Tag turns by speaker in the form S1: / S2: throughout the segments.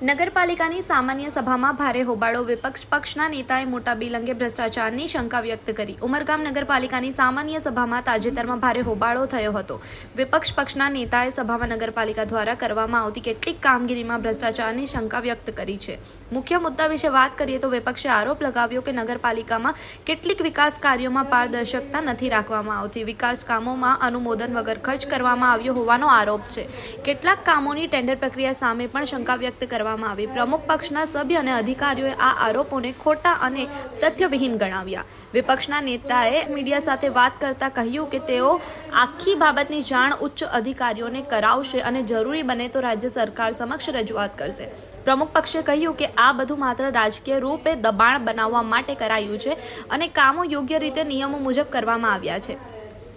S1: નગરપાલિકાની સામાન્ય સભામાં ભારે હોબાળો વિપક્ષ પક્ષના નેતાએ મોટા બિલ અંગે ભ્રષ્ટાચારની શંકા વ્યક્ત કરી. ઉમરગામ નગરપાલિકાની સામાન્ય સભામાં તાજેતરમાં ભારે હોબાળો થયો હતો. વિપક્ષ પક્ષના નેતાએ સભામાં નગરપાલિકા દ્વારા કરવામાં આવતી કેટલીક કામગીરીમાં ભ્રષ્ટાચારની શંકા વ્યક્ત કરી છે. મુખ્ય મુદ્દા વિશે વાત કરીએ તો વિપક્ષે આરોપ લગાવ્યો કે નગરપાલિકામાં કેટલીક વિકાસ કાર્યોમાં પારદર્શકતા નથી રાખવામાં આવતી. વિકાસ કામોમાં અનુમોદન વગર ખર્ચ કરવામાં આવ્યો હોવાનો આરોપ છે. કેટલાક કામોની ટેન્ડર પ્રક્રિયા સામે પણ શંકા વ્યક્ત કરવામાં આવી. પ્રમુખ પક્ષના સભ્ય અને અધિકારીઓએ આ આરોપોને ખોટા અને તથ્યવિહીન ગણાવ્યા. વિપક્ષના નેતાએ મીડિયા સાથે વાત કરતા કહ્યું કે તેઓ આખી બાબતની જાણ ઉચ્ચ અધિકારીઓને કરાવશે અને જરૂરી બને તો રાજ્ય સરકાર સમક્ષ રજૂઆત કરશે. પ્રમુખ પક્ષે કહ્યું કે આ બધું માત્ર રાજકીય રૂપે દબાણ બનાવવા માટે કરાયું છે અને કામો યોગ્ય રીતે નિયમો મુજબ કરવામાં આવ્યા છે.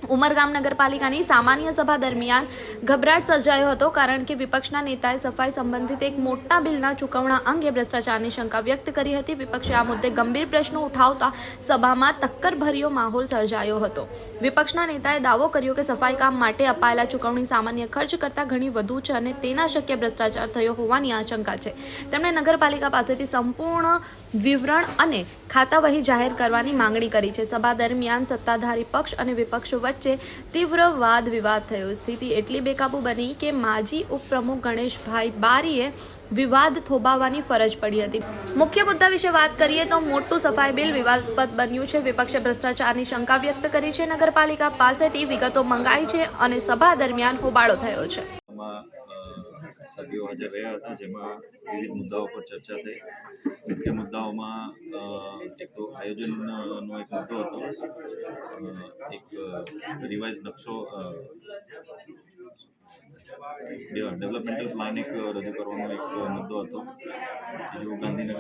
S1: ઉમરગામ નગરપાલિકાની સામાન્ય સભા દરમિયાન ગભરાટ સર્જાયો હતો કારણ કે વિપક્ષના નેતાએ સફાઈ સંબંધિત એક મોટા બિલના ચૂકવણા અંગે ભ્રષ્ટાચારની શંકા વ્યક્ત કરી હતી. વિપક્ષે આ મુદ્દે ગંભીર પ્રશ્નો ઉઠાવતા સભામાં ટક્કરભર્યો માહોલ સર્જાયો હતો. વિપક્ષના નેતાએ દાવો કર્યો કે સફાઈ કામ માટે અપાયેલા ચૂકવણી સામાન્ય ખર્ચ કરતાં ઘણી વધુ છે અને તેના શક્ય ભ્રષ્ટાચાર થયો હોવાની આશંકા છે. તેમણે નગરપાલિકા પાસેથી સંપૂર્ણ વિવરણ અને ખાતાવહી જાહેર કરવાની માંગણી કરી છે. સભા દરમિયાન સત્તાધારી પક્ષ અને વિપક્ષ વચ્ચે તીવ્ર વાદ વિવાદ થયો. સ્થિતિ એટલી બેકાબુ બની કે માજી ઉપપ્રમુખ ગણેશભાઈ બારીએ વિવાદ થોભાવવાની ફરજ પડી હતી. મુખ્ય મુદ્દા વિશે વાત કરીએ તો મોટું સફાઈ બિલ વિવાદાસ્પદ બન્યું છે. વિપક્ષે ભ્રષ્ટાચારની શંકા વ્યક્ત કરી છે. નગરપાલિકા પાસેથી વિગતો મંગાઈ છે અને સભા દરમિયાન હોબાળો થયો છે.
S2: અ, હાજર રહ્યા હતા જેમાં વિવિધ મુદ્દાઓ પર ચર્ચા થઈ. મુખ્ય મુદ્દાઓમાં એક તો આયોજનનો એક મુદ્દો હતો. એક રિવાઇઝ નકશો ડેવલપમેન્ટલ પ્લાન એક રજૂ કરવાનો એક મુદ્દો હતો. બીજું ગાંધીનગર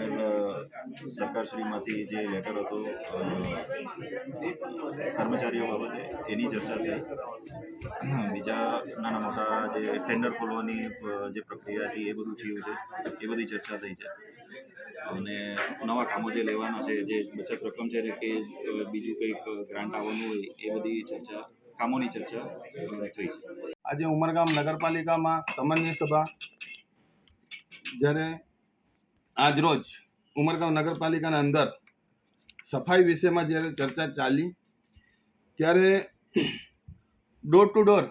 S2: સરકારશ્રીમાંથી જે લેટર હતો કર્મચારીઓ બાબતે એની ચર્ચા થઈ. બીજા નાના મોટા જે ટેન્ડર ખોલવાની જે પ્રક્રિયા હતી, એ બધું થયું છે. એ બધી ચર્ચા થઈ છે. અને નવા કામો જે લેવાના છે, જે બચત રકમ છે, કે બીજું કંઈક ગ્રાન્ટ આવવાનું હોય, એ બધી ચર્ચા, કામોની ચર્ચા થઈ. છે
S3: આજે ઉમરગામ નગરપાલિકામાં સામાન્ય સભા, જ્યારે આજરોજ ઉમરગામ નગરપાલિકાના અંદર સફાઈ વિષયમાં જ્યારે ચર્ચા ચાલી, ત્યારે ડોર ટુ ડોર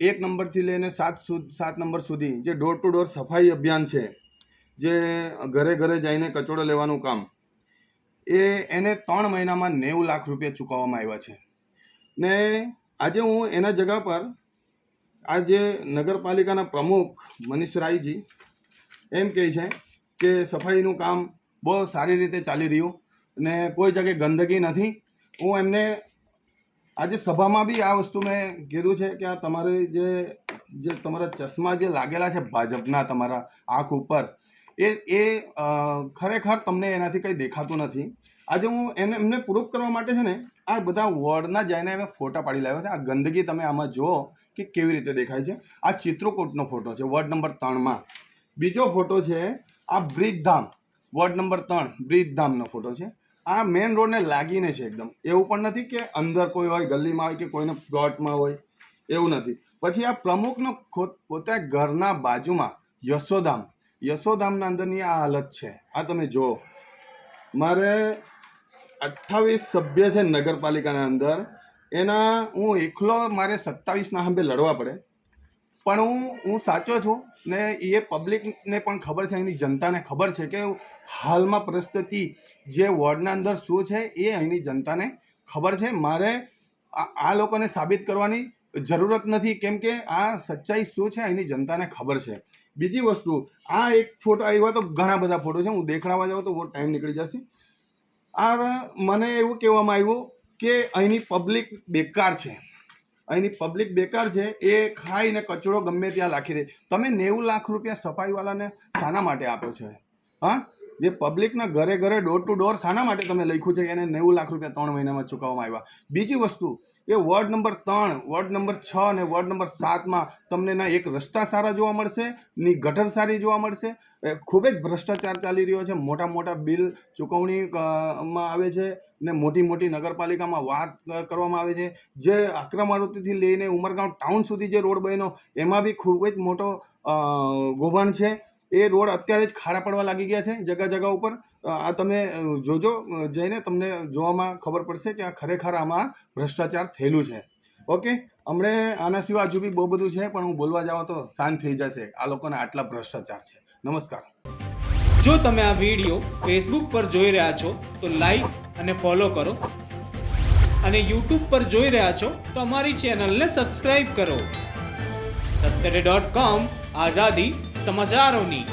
S3: એક નંબરથી લઈને સાત સાત નંબર સુધી જે ડોર ટુ ડોર સફાઈ અભિયાન છે, જે ઘરે ઘરે જઈને કચોડો લેવાનું કામ, એ એને ત્રણ મહિનામાં નેવું લાખ રૂપિયા ચૂકવવામાં આવ્યા છે. ને આજે હું એના જગા પર આજે નગરપાલિકાના પ્રમુખ મનીષ રાયજી એમ કહે છે કે સફાઈનું કામ બહુ સારી રીતે ચાલી રહ્યું ને કોઈ જગ્યાએ ગંદકી નથી. હું એમને આજે સભામાં બી આ વસ્તુ મેં કીધું છે કે આ તમારે જે જે તમારા ચશ્મા જે લાગેલા છે ભાજપના તમારા આંખ ઉપર એ એ ખરેખર તમને એનાથી કંઈ દેખાતું નથી. આજે હું એને, એમને પ્રૂફ કરવા માટે છે ને, આ બધા વર્ડના જઈને અમે ફોટા પાડી લાવ્યા છે. આ ગંદકી તમે આમાં જુઓ કે કેવી રીતે દેખાય છે. આ ચિત્રકૂટનો ફોટો છે વોર્ડ નંબર ત્રણમાં. બીજો ફોટો છે, આ બ્રિજધામ. વોર્ડ નંબર ત્રણ, બ્રિજધામનો ફોટો છે. આ મેઇન રોડને લાગીને છે એકદમ. એવું પણ નથી કે અંદર કોઈ હોય, ગલીમાં હોય કે કોઈને પ્લોટમાં હોય. એવું નથી. પછી આ પ્રમુખનો પોતે ઘરના બાજુમાં યશોધામ યશોધામના અંદરની આ હાલત છે. આ તમે જુઓ. મારે અઠ્ઠાવીસ સભ્ય છે નગરપાલિકાના અંદર. એના હું એકલો, મારે સત્તાવીસના સામે લડવા પડે. પણ હું હું સાચો છું ને એ પબ્લિકને પણ ખબર છે અહીંની જનતાને ખબર છે કે હાલમાં પરિસ્થિતિ જે વોર્ડના અંદર શું છે એ અહીંની જનતાને ખબર છે. મારે આ લોકોને સાબિત કરવાની જરૂરત નથી. કેમ કે આ સચ્ચાઈ શું છે અહીંની જનતાને ખબર છે. બીજી વસ્તુ, આ એક ફોટો આવ્યો તો ઘણા બધા ફોટો છે. હું દેખાડવા જાઉં તો બહુ ટાઈમ નીકળી જશે. આ મને એવું કહેવામાં આવ્યું કે અહીંની પબ્લિક બેકાર છે. અહીંની પબ્લિક બેકાર છે, એ ખાઈને કચરો ગમે ત્યાં રાખી દે. તમે નેવું લાખ રૂપિયા સફાઈવાળાને શાના માટે આપો છે. હા? જે પબ્લિકના ઘરે ઘરે ડોર ટુ ડોર શાના માટે તમે લખ્યું છે એને નેવું લાખ રૂપિયા ત્રણ મહિનામાં ચૂકવવામાં આવ્યા. બીજી વસ્તુ, એ વોર્ડ નંબર ત્રણ વોર્ડ નંબર છ અને વોર્ડ નંબર સાતમાં તમને ના એક રસ્તા સારા જોવા મળશે, ની ગટર સારી જોવા મળશે. ખૂબ જ ભ્રષ્ટાચાર ચાલી રહ્યો છે. મોટા મોટા બિલ ચૂકવણીમાં આવે છે ને મોટી મોટી નગરપાલિકામાં વાત કરવામાં આવે છે. જે આક્રમણોથી લઈને ઉમરગાંવ ટાઉન સુધી જે રોડ બન્યો, એમાં બી ખૂબ જ મોટો ગોભણ છે. એ રોડ અત્યારે જ ખાડા પડવા લાગી ગયા છે, જગા જગા ઉપર. આ તમે જોજો જઈને તમને જોવામાં ખબર પડશે કે આ ખરેખર આમાં ભ્રષ્ટાચાર થયેલું છે. ઓકે? હમણે આના સિવાય હજુ બી બહુ બધું છે, પણ હું બોલવા જાઉં તો શાંત થઈ જશે. આ લોકોને આટલા ભ્રષ્ટાચાર છે. નમસ્કાર.
S4: જો તમે આ વીડિયો ફેસબુક પર જોઈ રહ્યા છો, તો લાઈક અને ફોલો કરો. અને યુટ્યુબ પર જોઈ રહ્યા છો, તો અમારી ચેનલને સબસ્ક્રાઈબ કરો. સત્તરે ડોટ કોમ આઝાદી સમાચારોની